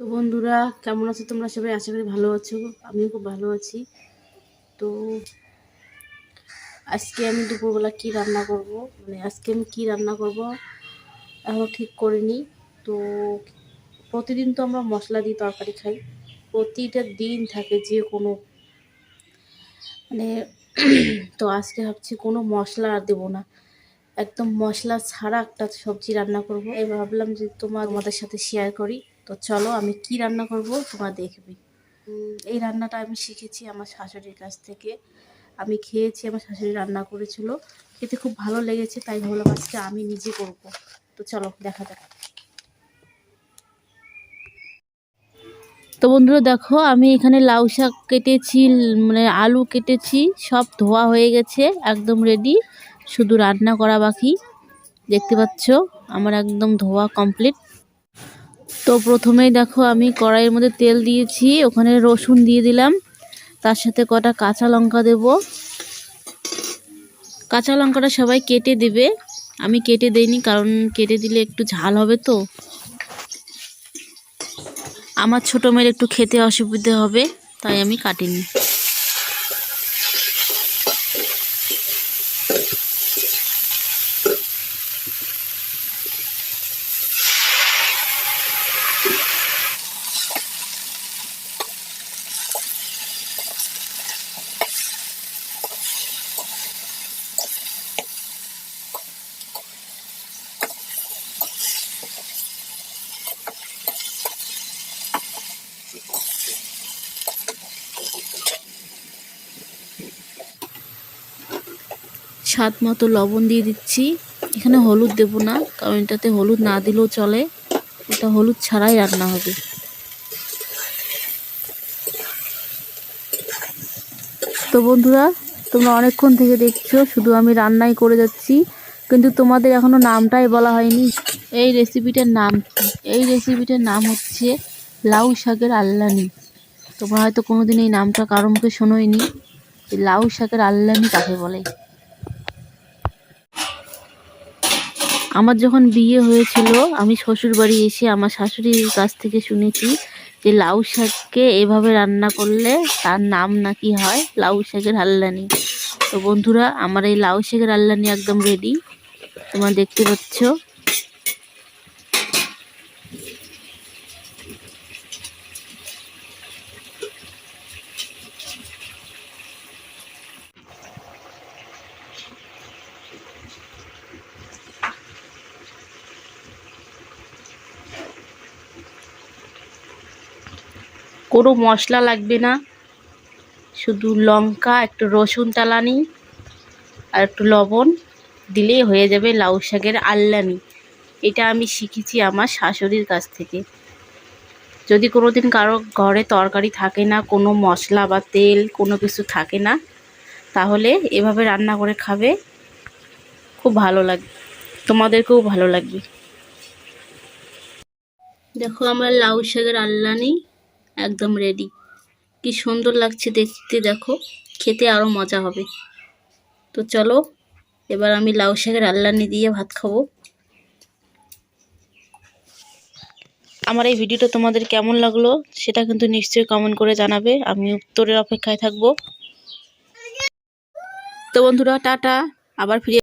তো বন্ধুরা, কেমন আছো তোমরা সবাই? আশা করি ভালো আছো। আমিও খুব ভালো আছি। তো আজকে আমি দুপুরবেলা কি রান্না করব? মানে আজকে আমি কি রান্না করব? এখনও ঠিক করিনি। তো প্রতিদিন তো আমরা মশলা দিয়ে তরকারি খাই। প্রতিটা দিন থাকে যে কোনো। মানে তো আজকে ভাবছি কোনো মশলা আর দেবো না। একদম মশলা ছাড়া একটা সবজি রান্না করব। এই ভাবলাম যে তোমার আমাদের সাথে শেয়ার করি। তো চলো আমি কি রান্না করব তোমরা দেখবি। এই রান্নাটা আমি শিখেছি আমার শাশুড়ির কাছ থেকে। আমি খেয়েছি, আমার শাশুড়ি রান্না করেছিল। খেতে খুব ভালো লেগেছে, তাই ভাবলাম আজকে আমি নিজে করব। তো চলো, দেখা যাক। তো বন্ধুরা দেখো, আমি এখানে লাউ শাক কেটেছি মানে আলু কেটেছি, সব ধোয়া হয়ে গেছে, একদম রেডি শুধু রান্না করা বাকি। দেখতে পাচ্ছ, আমার একদম ধোয়া কমপ্লিট তো প্রথমেই দেখো আমি কড়াইয়ের মধ্যে তেল দিয়েছি, ওখানে রসুন দিয়ে দিলাম। তার সাথে কটা কাঁচা লঙ্কা দেব। কাঁচা লঙ্কাটা সবাই কেটে দেবে। আমি কেটে দেইনি, কারণ কেটে দিলে একটু ঝাল হবে তো। আমার ছোটো মেয়ের একটু খেতে অসুবিধে হবে, তাই আমি কাটিনি। স্বাদ মতো লবণ দিয়ে দিচ্ছি। এখানে হলুদ দেব না, কারণ এটাতে হলুদ না দিলেও চলে। এটা হলুদ ছাড়াই রান্না হবে। তো বন্ধুরা, তোমরা অনেকক্ষণ থেকে দেখছ, শুধু আমি রান্নাই করে যাচ্ছি। কিন্তু তোমাদের এখনও নামটাই বলা হয়নি। এই রেসিপিটার নাম এই রেসিপিটার নাম হচ্ছে লাউ শাকের আল্লানি। তোমরা হয়তো কোনোদিন এই নামটা কারও মুখে শোনোইনি। লাউ শাকের আল্লানি কাকে বলে? আমার যখন বিয়ে হয়েছিল, আমি শ্বশুর বাড়ি এসে আমার শাশুড়ির কাছ থেকে শুনেছি যে লাউ শাককে এভাবে রান্না করলে তার নাম নাকি হয় লাউ শাকের আল্লানি তো বন্ধুরা, আমার এই লাউ শাকের আল্লানি একদম রেডি তোমরা দেখতে পাচ্ছ। কোনো মশলা লাগবে না। শুধু লঙ্কা, একটু রসুন টালানি আর একটু লবণ দিলেই হয়ে যাবে লাউ শাকের আল্লানি। এটা আমি শিখেছি আমার শাশুড়ির কাছ থেকে। যদি কোনো দিন কারও ঘরে তরকারি থাকে না, কোনো মশলা বা তেল, কোনো কিছু থাকে না, তাহলে এভাবে রান্না করে খাবে, খুব ভালো লাগবে তোমাদেরকেও ভালো লাগবে। দেখো আমার লাউ শাকের আল্লানি। একদম রেডি কি সুন্দর লাগছে দেখতে দেখো। খেতে আরও মজা হবে। তো চলো এবার আমি লাউ শাকের আল্লানি দিয়ে ভাত খাব। আমার এই ভিডিওটা তোমাদের কেমন লাগল সেটা কিন্তু নিশ্চয়ই কমেন্ট করে জানাবে। আমি উত্তরের অপেক্ষায় থাকব। তো বন্ধুরা টাটা। আবার ফিরে